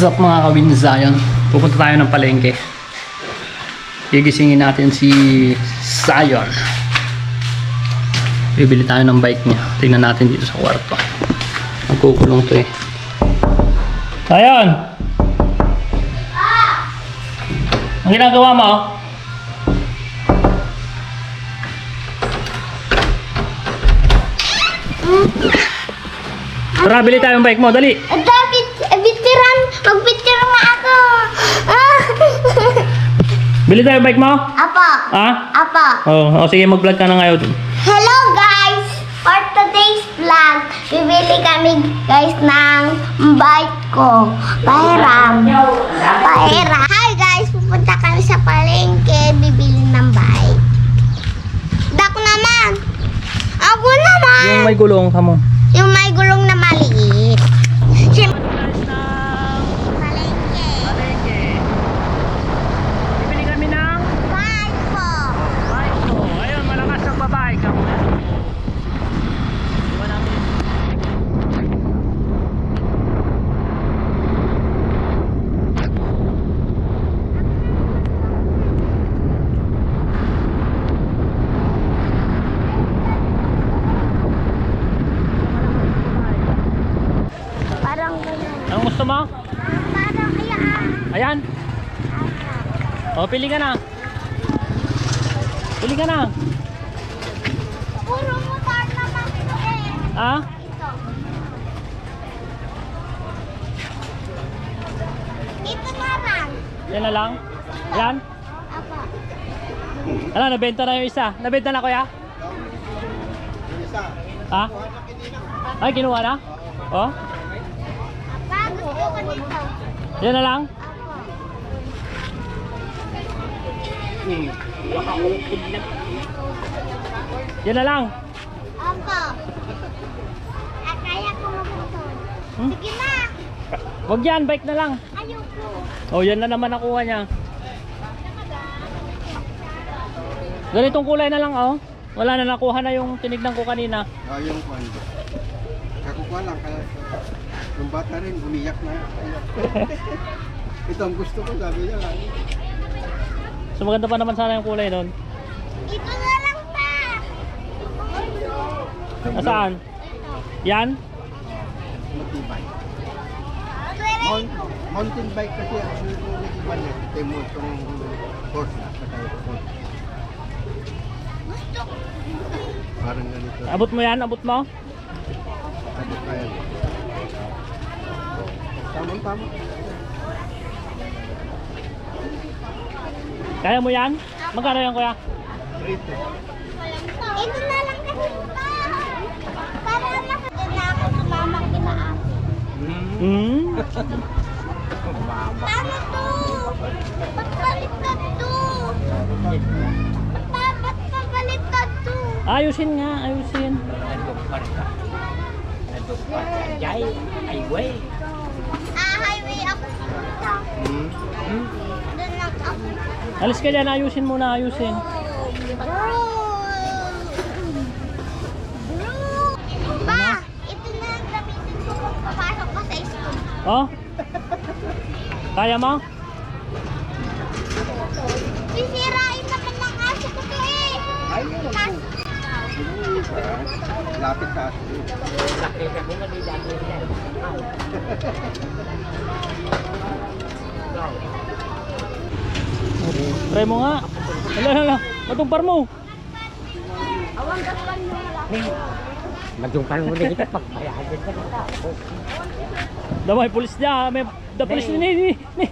What's up mga kawin Zion? Pupunta tayo ng palengke. Gigisingin natin si Zion. Bibili tayo ng bike niya. Tingnan natin dito sa kwarto. Magkukulong to eh. Zion! Ang ginagawa mo? Tara, bili tayo ng bike mo. Dali! Dapat, bitiran, magbitiran na ako. Ah. Bili tayo bike mo? Apo, Ha? apo. Oh, oh sige, mag-vlog ka na ngayon. Hello guys! For today's vlog, bibili kami guys ng bike ko. Pahiram. Pahiram. Hi guys! Pupunta kami sa palengke, bibili ng bike. Dak naman! Ako naman! Yung may gulong ka mo. Yung may gulong na maliit. Siyempre, palengke. Bibili kami ng Bike po. bike ko. Ayun, malakas ang babae ka mo. Iba namin. Parang ganun. Anong gusto mo? Ayan. O, pili ka na. Pili ka na. Puro motor naman ito eh. Ha? Ito. Ito na lang. Yan na lang. Yan. Apa. Ano, nabenta na yung isa. Nabenta na kuya? Ha? Ay, kinuha na? Oh? Apa, gusto ko nito. Yan na lang? Yan na lang. Apa. Ah, kaya ko mamotor. Hmm? Sige na. Huwag yan, bike na lang. Ayoko. Oh, yan na naman nakuha niya. Ganitong kulay na lang, oh. Wala na nakuha na yung tinignan ko kanina. Ah, yung kwan. Kakukuha lang kaya yung bata rin umiyak na. Ito ang gusto ko sabi niya. So maganda pa naman sana yung kulay nun. Ito na lang pa. Nasaan? Yan? Matibay. Mount, mountain bike kasi ang nag-iba niya. Temo itong horse na. Yung horse. Gusto ko. Parang ganito. Abot mo yan? Abot mo? Sabi kaya. Tamang tama. Kaya mo yan? Magkano yan kuya? Rito. Ito na lang kasi pa. Para nakaganda na ako sumama kina ate. Hmm? Paano to? Ba't baliktad to? Ba baliktad to? Ayusin nga, ayusin. Ah, highway ako pupunta. Hmm. Doon ako. Alis ka dyan, ayusin muna, ayusin. Pa! Ito na ang gamitin ko kung papasok ko sa school. Oh? Kaya mo? Sisirain naman ng aso ko to eh. Ay, alam ko. Lapit sa atin. Try mo nga. Hala, hala. Matumpar mo. Majumpal mo na kita pagbayagan ka na tao. Damay pulis niya. May the pulis ni ni. ni.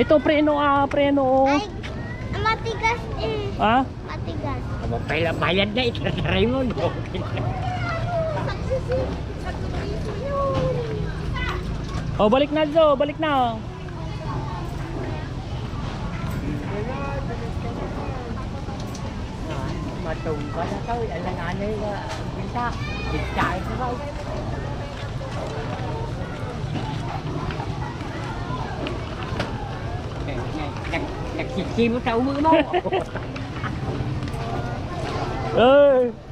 Ito preno ah, preno. Ay, matigas eh. Ha? Matigas. Mapayla bayad na itataray mo. No? Saksisi. Saksisi yun. Oh, balik na Jo, balik na. Matong ka na tao. Alang anay ka. Binta. Binta ito raw. Nagsisi mo sa umo mo. Hey!